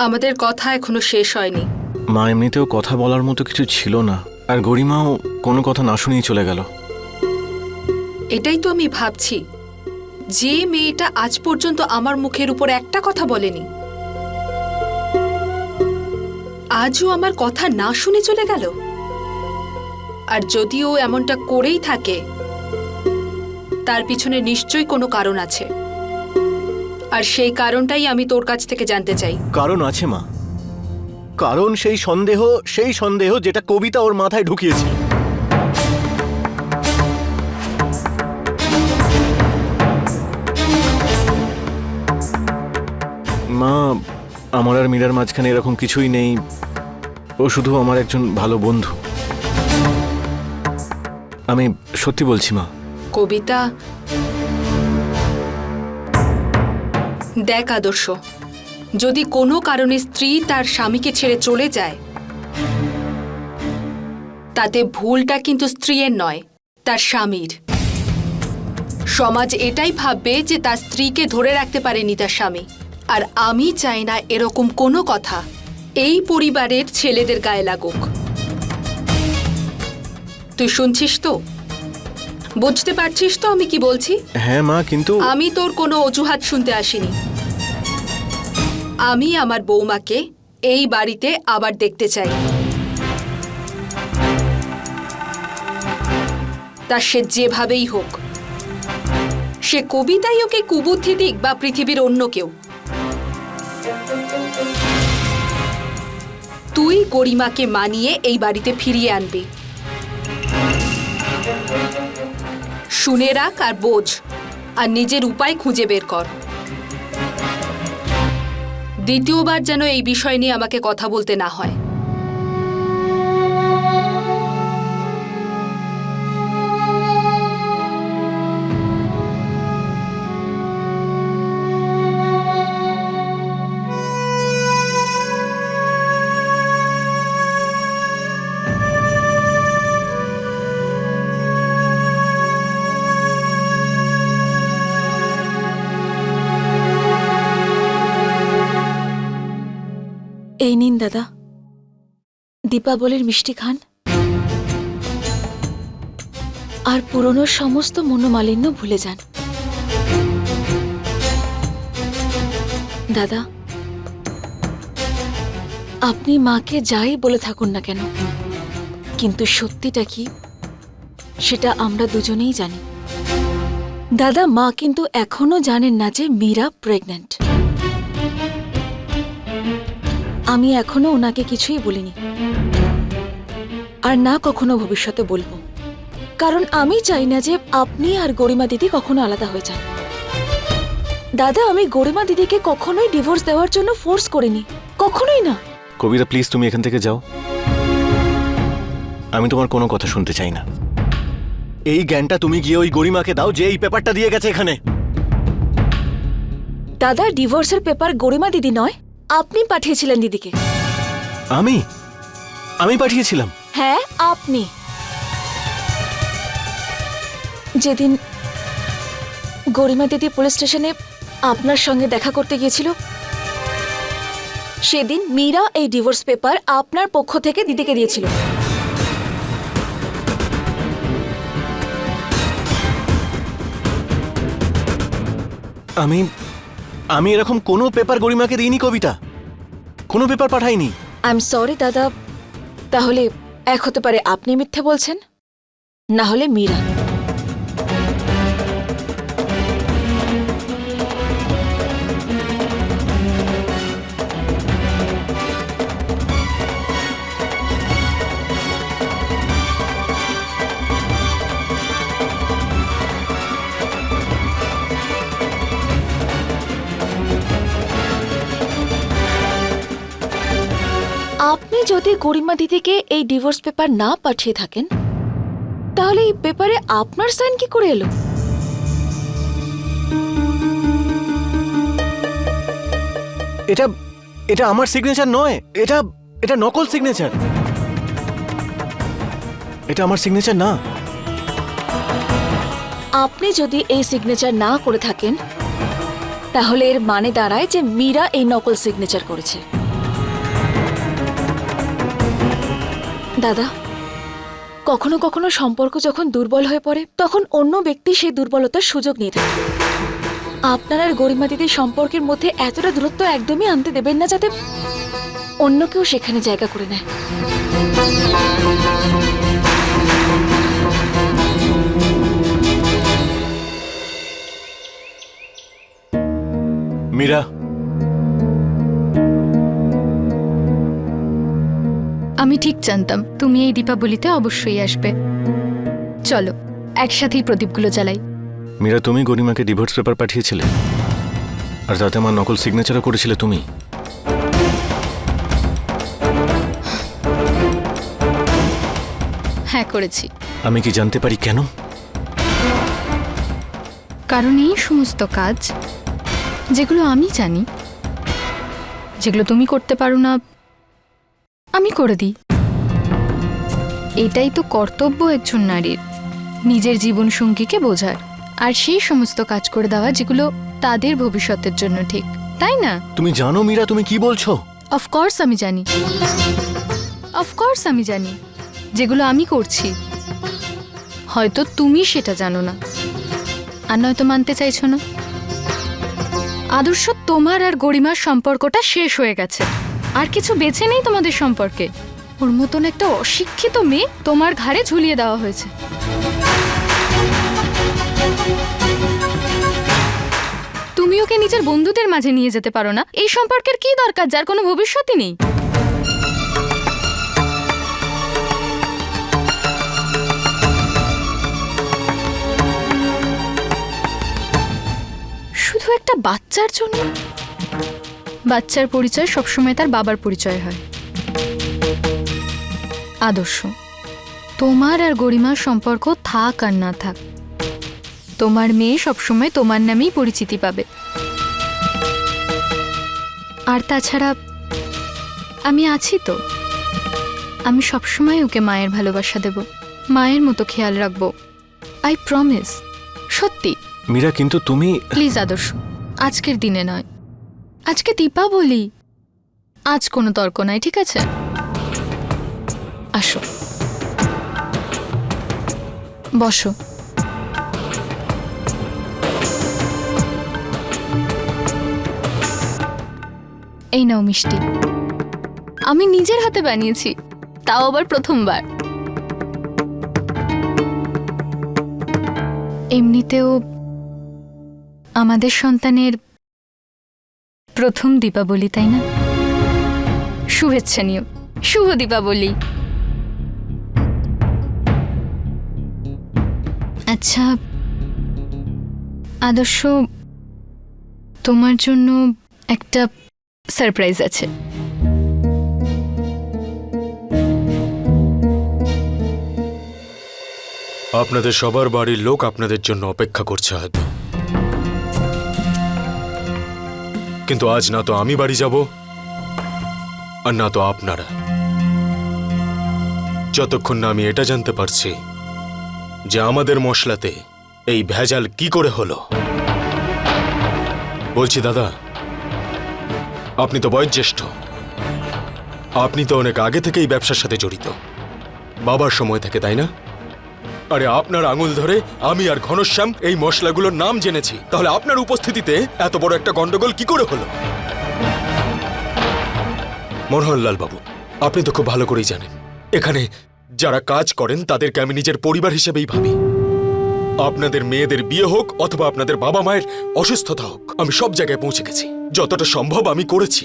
আমাদের কথা এখনও শেষ হয়নি। মা এমনিতেও কথা বলার মতো কিছু ছিল না। আর গরিমাও কোনো কথা না শুনিয়ে চলে গেল। এটাই তো আমি ভাবছি। যে মেয়েটা আজ পর্যন্ত আমার মুখের উপর একটা কথা বলেনি। আজও আমার কথা না শুনে চলে গেল? আর যদিও এমনটা করেই থাকে তার পিছনে নিশ্চয়ই কোনো কারণ আছে। আর সেই কারণটাই আমি তোর কাছ থেকে জানতে চাই। কারণ আছে মা। কারণ সেই সন্দেহ সেই সন্দেহ যেটা কবিতা ওর মাথায় ঢুকিয়েছে। মা আমার আর মীরার মাঝখানে এরকম কিছুই নেই। ও শুধু আমার একজন ভালো বন্ধু। আমি সত্যি বলছি মা। কবিতা দেখ আদর্শ। যদি কোনো কারণে স্ত্রী তার স্বামীকে ছেড়ে চলে যায়, তাতে ভুলটা কিন্তু স্ত্রীর নয়, তার স্বামীর। সমাজ এটাই ভাববে যে তার স্ত্রীকে ধরে রাখতে পারেনি তার স্বামী। আর আমি চাই না এরকম কোনো কথা। এই পরিবারের ছেলেদের গায়ে লাগুক। তুই শুনছিস তো? বুঝতে পারছিস তো আমি কি বলছি? হ্যাঁ মা কিন্তু আমি তোর কোনো অজুহাত শুনতে আসিনি। আমি আমার বৌমাকে এই বাড়িতে আবার দেখতে চাই। তা সে যেভাবেই হোক সে কবিতাই ওকে কুবুদ্ধি দিক বা পৃথিবীর অন্য কেউ। তুই গরিমাকে মানিয়ে এই বাড়িতে ফিরিয়ে আনবি। শুনে রাখ আর বোঝ, আর নিজের উপায় খুঁজে বের কর। দ্বিতীয়বার যেন এই বিষয় নিয়ে আমাকে কথা বলতে না হয়। এই নিন, দাদা। দীপাবলির মিষ্টি খান। আর পুরনো সমস্ত মনোমালিন্য ভুলে যান। দাদা, আপনি মাকে যাই বলে থাকুন না কেন? কিন্তু সত্যিটা কি, সেটা আমরা দুজনেই জানি। দাদা, মা কিন্তু এখনও জানেন না যে মীরা প্রেগন্যান্ট আমি এখনও ওনাকে কিছুই বলিনি। আর না কখনো ভবিষ্যতে বলব। কারণ আমি চাই না যে আপনি আর গরিমা দিদি কখনো আলাদা হয়ে যান। দাদা আমি গরিমা দিদিকে কখনোই ডিভোর্স দেওয়ার জন্য ফোর্স করিনি। কখনোই না। কবিতা প্লিজ তুমি এখান থেকে যাও। আমি তোমার কোনো কথা শুনতে চাই না। এই জ্ঞানটা তুমি গিয়ে ওই গরিমাকে দাও যে এই পেপারটা দিয়ে গেছে এখানে। দাদা ডিভোর্সের পেপার গরিমা দিদি নয়। আপনি পাঠিয়েছিলেন দিদিকে। আমি? আমি পাঠিয়েছিলাম। হ্যাঁ আপনি। যেদিন গরিমা দিদি পুলিশ স্টেশনে আপনার সঙ্গে দেখা করতে গিয়েছিল সেদিন মীরা এই ডিভোর্স পেপার আপনার পক্ষ থেকে দিদিকে দিয়েছিল। আমি আমি এরকম কোনো পেপার গরিমাকে দিইনি কবিতা। কোনো পেপার পাঠাইনি। আই এম সরি দাদা। তাহলে এক হতে পারে আপনি মিথ্যে বলছেন? না হলে মীরা। আপনি যদি গরিমা দিদিকে এই ডিভোর্স পেপার না পাঠিয়ে থাকেন তাহলে এই পেপারে আপনার সাইন কি করে এলো? এটা এটা আমার সিগনেচার নয় এটা এটা নকল সিগনেচার এটা আমার সিগনেচার না। আপনি যদি এই সিগনেচার না করে থাকেন তাহলে এর মানে দাঁড়ায় যে মীরা এই নকল সিগনেচার করেছে। দাদা, কখনো কখনো সম্পর্ক যখন দুর্বল হয়ে পড়ে, তখন অন্য ব্যক্তি সেই দুর্বলতার সুযোগ নিয়ে থাকে। আপনার আর গরিমা দিদির সম্পর্কের মধ্যে এতটা দূরত্ব একদমই আনতে দেবেন না যাতে অন্য কেউ সেখানে জায়গা করে নেয়। মীরা আমি ঠিক জানতাম তুমি এই দীপাবলিতে অবশ্যই আসবে। চলো একসাথেই প্রদীপগুলো জ্বালাই। মীরা তুমি গরিমাকে ডিভোর্স পেপার পাঠিয়েছিলে। আর তাতে আমার নকল সিগনেচারও করেছিলে তুমি। হ্যাঁ করেছি। আমি কি জানতে পারি কেন? কারণ এই সমস্ত কাজ যেগুলো আমি জানি যেগুলো তুমি করতে পারো না আমি করে দিই। এটাই তো কর্তব্য একজন নারীর। নিজের জীবন সঙ্গীকে বোঝার। আর সেই সমস্ত কাজ করে দেওয়া যেগুলো তাদের ভবিষ্যতের জন্য ঠিক তাই না? তুমি জানো মীরা তুমি কি বলছো? অফকোর্স আমি জানি। অফকোর্স আমি জানি। যেগুলো আমি করছি। হয়তো তুমি সেটা জানো না। আর নয়তো মানতে চাইছো না। আদর্শ তোমার আর গরিমার সম্পর্কটা শেষ হয়ে গেছে। আর কিছু বেছে নেই তোমাদের সম্পর্কে। ওর মতন একটা অশিক্ষিত মেয়ে তোমার ঘাড়ে ঝুলিয়ে দেওয়া হয়েছে। তুমি ওকে নিজের বন্ধুদের মাঝে নিয়ে যেতে পারো না। এই সম্পর্কের কি দরকার, যার কোনো ভবিষ্যৎই নেই? শুধু একটা বাচ্চার জন্য? বাচ্চার পরিচয় সবসময় তার বাবার পরিচয় হয়। আদর্শ। তোমার আর গরিমার সম্পর্ক থাক আর না থাক। তোমার মেয়ে সবসময় তোমার নামেই পরিচিতি পাবে। আর তাছাড়া আমি আছি তো। আমি সবসময় ওকে মায়ের ভালোবাসা দেব। মায়ের মতো খেয়াল রাখব। আই প্রমিস সত্যি। মীরা কিন্তু তুমি প্লিজ আদর্শ। আজকের দিনে নয়। আজকে দীপাবলি আজ কোনো তর্ক নাই, ঠিক আছে? আসো। বসো। এই নাও মিষ্টি। আমি নিজের হাতে বানিয়েছি, তাও আবার প্রথমবার। এমনিতেও আমাদের সন্তানের প্রথম দীপাবলি, তাই না? শুভেচ্ছা নিও। শুভ দীপাবলি। আচ্ছা আদর্শ, তোমার জন্য একটা সারপ্রাইজ আছে। আপনাদের সবার বাড়ির লোক আপনাদের জন্য অপেক্ষা করছে হয়তো। কিন্তু আজ না তো আমি বাড়ি যাব, আর না তো আপনারা। যতক্ষণ না আমি এটা জানতে পারছি যে আমাদের মশলাতে এই ভেজাল কি করে হলো। বলছি, দাদা, আপনি তো বয়োজ্যেষ্ঠ। আপনি তো অনেক আগে থেকেই ব্যবসার সাথে জড়িত। বাবার সময় থেকে, তাই না? আরে আপনার আঙুল ধরে আমি আর ঘনশ্যাম এই মশলাগুলোর নাম জেনেছি। তাহলে আপনার উপস্থিতিতে এত বড় একটা গন্ডগোল কি করে হলো? মনোহরলাল বাবু, আপনি তো খুব ভালো করেই জানেন। এখানে যারা কাজ করেন, তাদেরকে আমি নিজের পরিবার হিসেবেই ভাবি। আপনাদের মেয়েদের বিয়ে হোক অথবা আপনাদের বাবা মায়ের অসুস্থতা হোক, আমি সব জায়গায় পৌঁছে গেছি। যতটা সম্ভব আমি করেছি।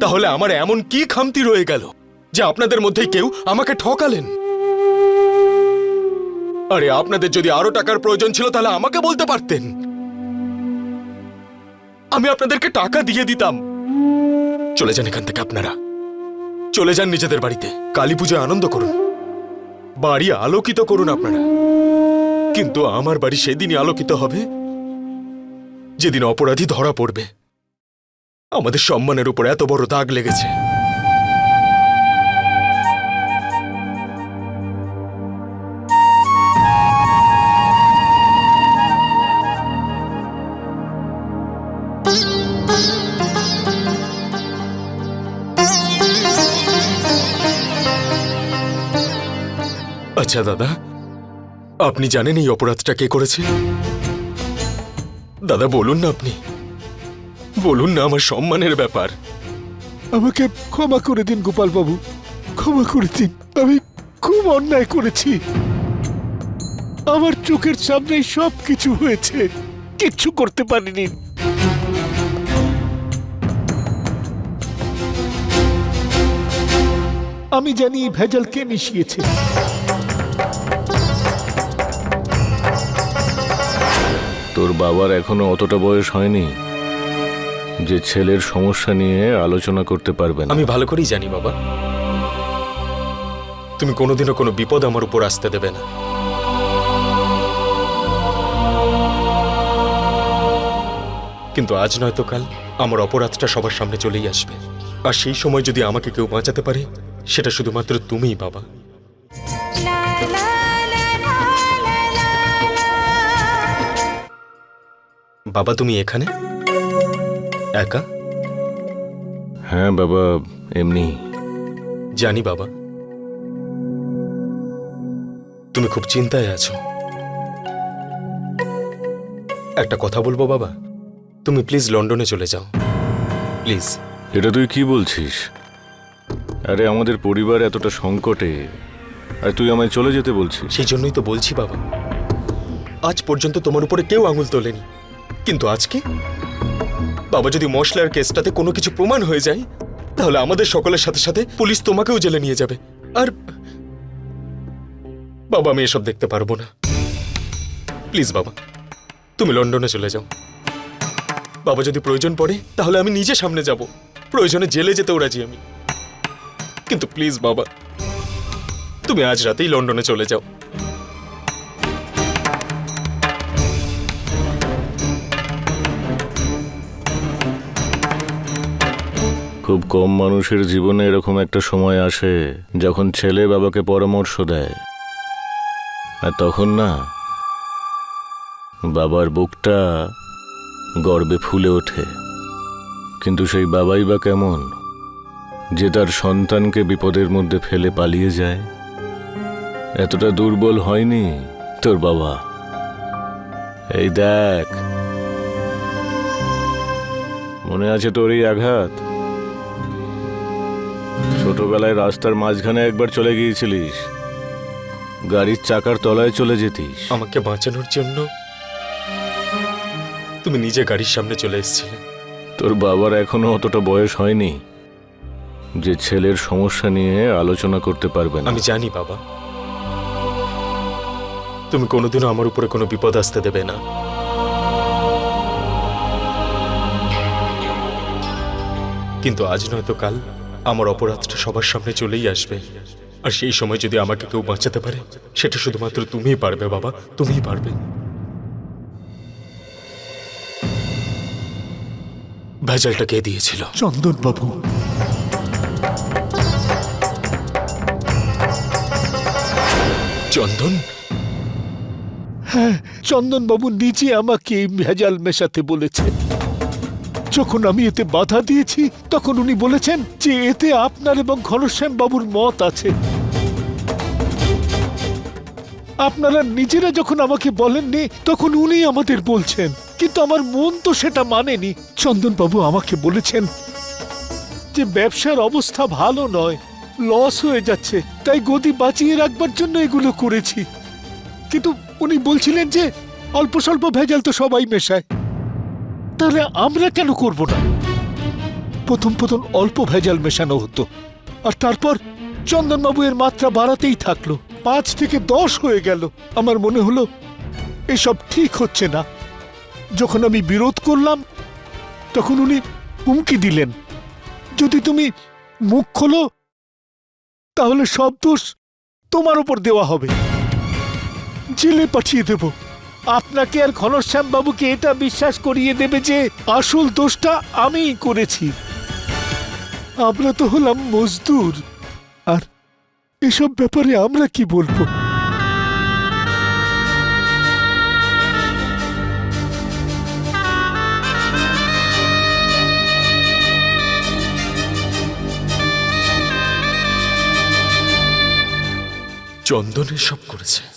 তাহলে আমার এমন কি খামতি রয়ে গেল যে আপনাদের মধ্যে কেউ আমাকে ঠকালেন? আরে, আপনাদের যদি আরও টাকার প্রয়োজন ছিল, তাহলে আমাকে বলতে পারতেন। আমি আপনাদেরকে টাকা দিয়ে দিতাম। চলে যান এখান থেকে আপনারা। চলে যান নিজেদের বাড়িতে। কালী পুজোয় আনন্দ করুন। বাড়ি আলোকিত করুন আপনারা। কিন্তু আমার বাড়ি সেদিনই আলোকিত হবে। যেদিন অপরাধী ধরা পড়বে। আমাদের সম্মানের উপর এত বড় দাগ লেগেছে। আচ্ছা দাদা। আপনি জানেন এই অপরাধটা কে করেছে? দাদা, বলুন না আপনি। বলুন না আমার সম্মানের ব্যাপার। আমাকে ক্ষমা করে দিন গোপাল বাবু ক্ষমা করে দিন। আমি খুব অন্যায় করেছি। আমার চোখের সামনেই সব কিছু হয়েছে। কিচ্ছু করতে পারিনি। আমি জানি ভেজাল কে মিশিয়েছে। তোর বাবার এখনও অতটা বয়স হয়নি যে ছেলের সমস্যা নিয়ে আলোচনা করতে পারবে আমি ভালো করেই জানি, বাবা। তুমি কোনোদিনও কোনো বিপদ আমার উপর আসতে দেবে না। কিন্তু আজ নয়তো কাল, আমার অপরাধটা সবার সামনে চলেই আসবে। আর সেই সময় যদি আমাকে কেউ বাঁচাতে পারে, সেটা শুধুমাত্র তুমিই, বাবা। বাবা তুমি এখানে? একা? হ্যাঁ বাবা এমনি। জানি বাবা। তুমি খুব চিন্তায় আছো। একটা কথা বলব বাবা? তুমি প্লিজ লন্ডনে চলে যাও। প্লিজ। এটা তুই কি বলছিস? আরে আমাদের পরিবার এতটা সংকটে। আর তুই আমায় চলে যেতে বলছিস? সেই জন্যই তো বলছি বাবা। আজ পর্যন্ত তোমার উপরে কেউ আঙুল তোলেনি। কিন্তু আজকে বাবা, যদি মশলার কেসটাতে কোনো কিছু প্রমাণ হয়ে যায়, তাহলে আমাদের সকলের সাথে সাথে পুলিশ তোমাকেও জেলে নিয়ে যাবে। আর বাবা, আমি এসব দেখতে পারব না। প্লিজ বাবা, তুমি লন্ডনে চলে যাও। বাবা, যদি প্রয়োজন পড়ে, তাহলে আমি নিজে সামনে যাব। প্রয়োজনে জেলে যেতেও রাজি আমি। কিন্তু প্লিজ বাবা, তুমি আজ রাতেই লন্ডনে চলে যাও। খুব কম মানুষের জীবনে এরকম একটা সময় আসে যখন ছেলে বাবাকে পরামর্শ দেয়। আর তখন না, বাবার বুকটা গর্বে ফুলে ওঠে। কিন্তু সেই বাবাই বা কেমন যে তার সন্তানকে বিপদের মধ্যে ফেলে পালিয়ে যায়? এতটা দুর্বল হয়নি তোর বাবা? এই দেখ, মনে আছে তোর এই আঘাত? ছোটবেলায় রাস্তার মাঝখানে একবার চলে গিয়েছিলিস। গাড়ির চাকার তলায় চলে যেতিস। আমাকে বাঁচানোর জন্য তুমি নিজে গাড়ির সামনে চলে এসেছিলে। তোর বাবার এখনও অতটা বয়স হয়নি যে ছেলের সমস্যা নিয়ে আলোচনা করতে পারবে না। আমি জানি বাবা তুমি কোনোদিনও আমার উপরে কোনো বিপদ আসতে দেবে না। কিন্তু আজ নয়তো কাল আমার অপরাধটা সবার সামনে চলেই আসবে। আর সেই সময় যদি আমাকে কেউ বাঁচাতে পারে সেটা শুধুমাত্র তুমিই পারবে বাবা। তুমিই পারবে। ভেজালটা কে দিয়েছিল? চন্দন বাবু। চন্দন? হ্যাঁ চন্দন বাবু নিজে আমাকে এই ভেজাল মেশাতে বলেছে। যখন আমি এতে বাধা দিয়েছি, তখন উনি বলেছেন যে এতে আপনার এবং ঘনশ্যাম বাবুর মত আছে। আপনারা নিজেরা যখন আমাকে বলেননি, তখন উনি আমাদের বলছেন। কিন্তু আমার মন তো সেটা মানেনি। চন্দন বাবু আমাকে বলেছেন যে ব্যবসার অবস্থা ভালো নয় লস হয়ে যাচ্ছে, তাই গদি বাঁচিয়ে রাখবার জন্য এগুলো করেছি। কিন্তু উনি বলছিলেন যে অল্প স্বল্প ভেজাল তো সবাই মেশায়। তাহলে আমরা কেন করব না? প্রথম প্রথম অল্প ভেজাল মেশানো হতো। আর তারপর চন্দনবাবু এর মাত্রা বাড়াতেই থাকল। পাঁচ থেকে দশ হয়ে গেল। আমার মনে হলো, এসব ঠিক হচ্ছে না। যখন আমি বিরোধ করলাম, তখন উনি হুমকি দিলেন। যদি তুমি মুখ খোলো, তাহলে সব দোষ তোমার উপর দেওয়া হবে। জেলে পাঠিয়ে দেব। আপনাকে আর ঘনশ্যাম বাবুকে এটা বিশ্বাস করিয়ে দেবে যে আসল দোষটা আমিই করেছি। আমরা তো হলাম মজদুর। আর এসব ব্যাপারে আমরা কি বলব? চন্দন সব করেছে।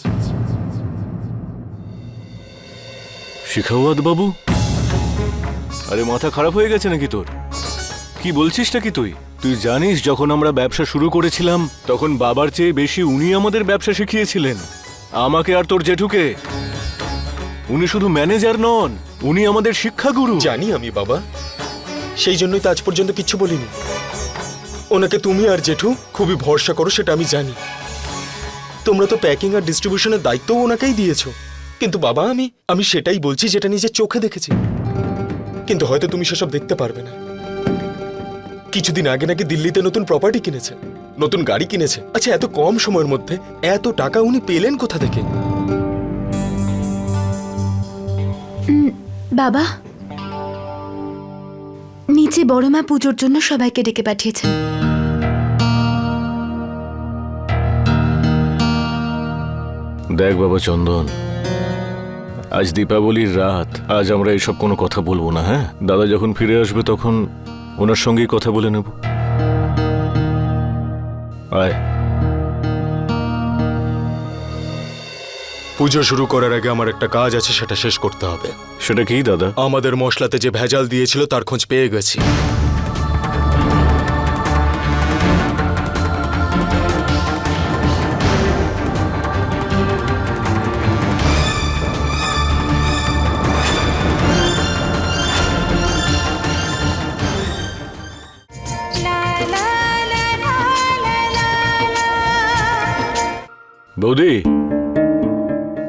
শিখাওয়াত বাবু আরে মাথা খারাপ হয়ে গেছে নাকি তোর? কি বলছিসটা কি তুই? তুই জানিস যখন আমরা ব্যবসা শুরু করেছিলাম, তখন বাবার চেয়ে বেশি উনি আমাদের ব্যবসা শিখিয়েছিলেন। আমাকে আর তোর জেঠুকে। উনি শুধু ম্যানেজার নন, উনি আমাদের শিক্ষাগুরু। জানি আমি, বাবা। সেই জন্যই তো আজ পর্যন্ত কিচ্ছু বলিনি। ওনাকে তুমি আর জেঠু খুবই ভরসা করো, সেটা আমি জানি। তোমরা তো প্যাকিং আর ডিস্ট্রিবিউশনের দায়িত্বও ওনাকেই দিয়েছ। কিন্তু বাবা আমি আমি সেটাই বলছি যেটা নিজের চোখে দেখেছি। কিন্তু হয়তো তুমি সেসব দেখতে পারবে না। কিছুদিন আগে নাকি দিল্লিতে নতুন প্রপার্টি কিনেছে নতুন গাড়ি কিনেছে। আচ্ছা এত কম সময়ের মধ্যে এত টাকা উনি পেলেন কোথা থেকে? বাবা। নিচে বড় মা পুজোর জন্য সবাইকে ডেকে পাঠিয়েছেন দেখ বাবা চন্দন আজ দীপাবলির রাত। আজ আমরা এসব কোনো কথা বলব না হ্যাঁ? দাদা যখন ফিরে আসবে তখন ওনার সঙ্গেই কথা বলে নেব। আয়। পুজো শুরু করার আগে আমার একটা কাজ আছে সেটা শেষ করতে হবে। সেটা কি দাদা? আমাদের মশলাতে যে ভেজাল দিয়েছিল তার খোঁজ পেয়ে গেছি। বৌদি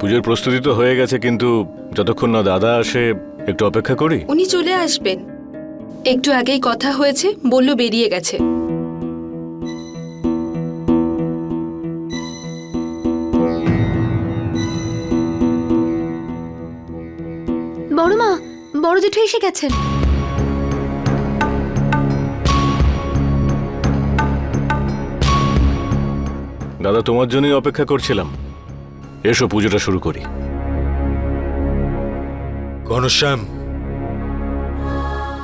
পুজোর প্রস্তুতি তো হয়ে গেছে কিন্তু যতক্ষণ না দাদা আসে একটু অপেক্ষা করি। উনি চলে আসবেন। একটু আগেই কথা হয়েছে বলল বেরিয়ে গেছে। বড় মা বড় জেঠু এসে গেছেন। দাদা তোমার জন্যই অপেক্ষা করছিলাম। এসো পুজোটা শুরু করি। ঘনশ্যাম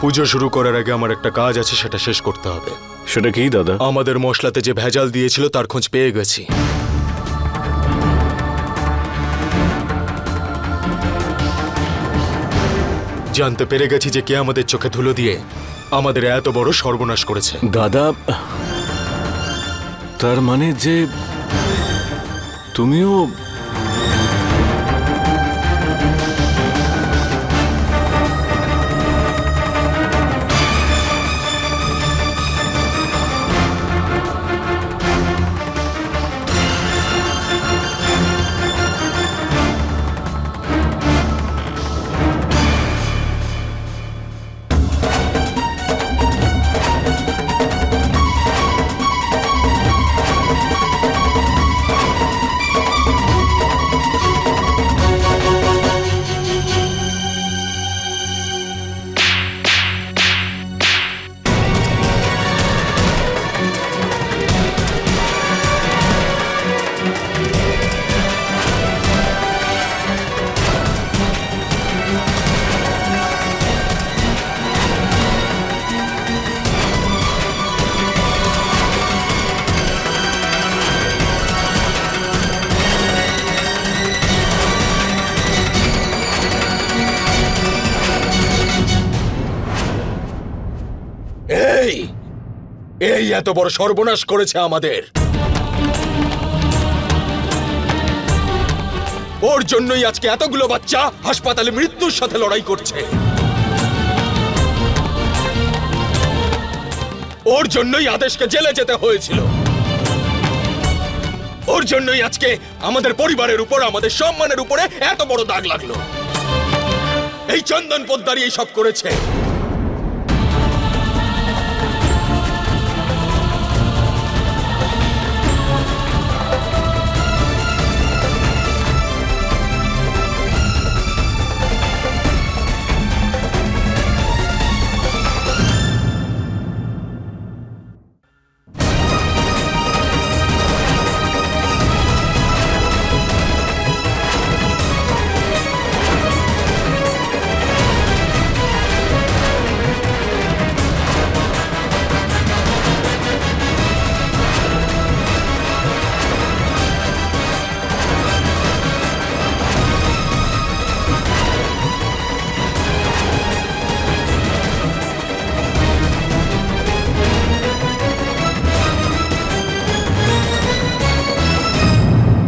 পুজো শুরু করার আগে আমার একটা কাজ আছে সেটা শেষ করতে হবে। সেটা কি দাদা? আমাদের মশলাতে যে ভেজাল দিয়েছিল তার খোঁজ পেয়ে গেছি। জানতে পেরে গেছি যে কে আমাদের চোখে ধুলো দিয়ে আমাদের এত বড় সর্বনাশ করেছে। দাদা তার মানে যে তুমিও এই এত বড় সর্বনাশ করেছে আমাদের। ওর জন্যই আজকে এতগুলো বাচ্চা হাসপাতালে মৃত্যুর সাথে লড়াই করছে। ওর জন্যই আদেশকে জেলে যেতে হয়েছিল। ওর জন্যই আজকে আমাদের পরিবারের উপর, আমাদের সম্মানের উপরে এত বড় দাগ লাগল। এই চন্দন পোদ্দারি এই সব করেছে।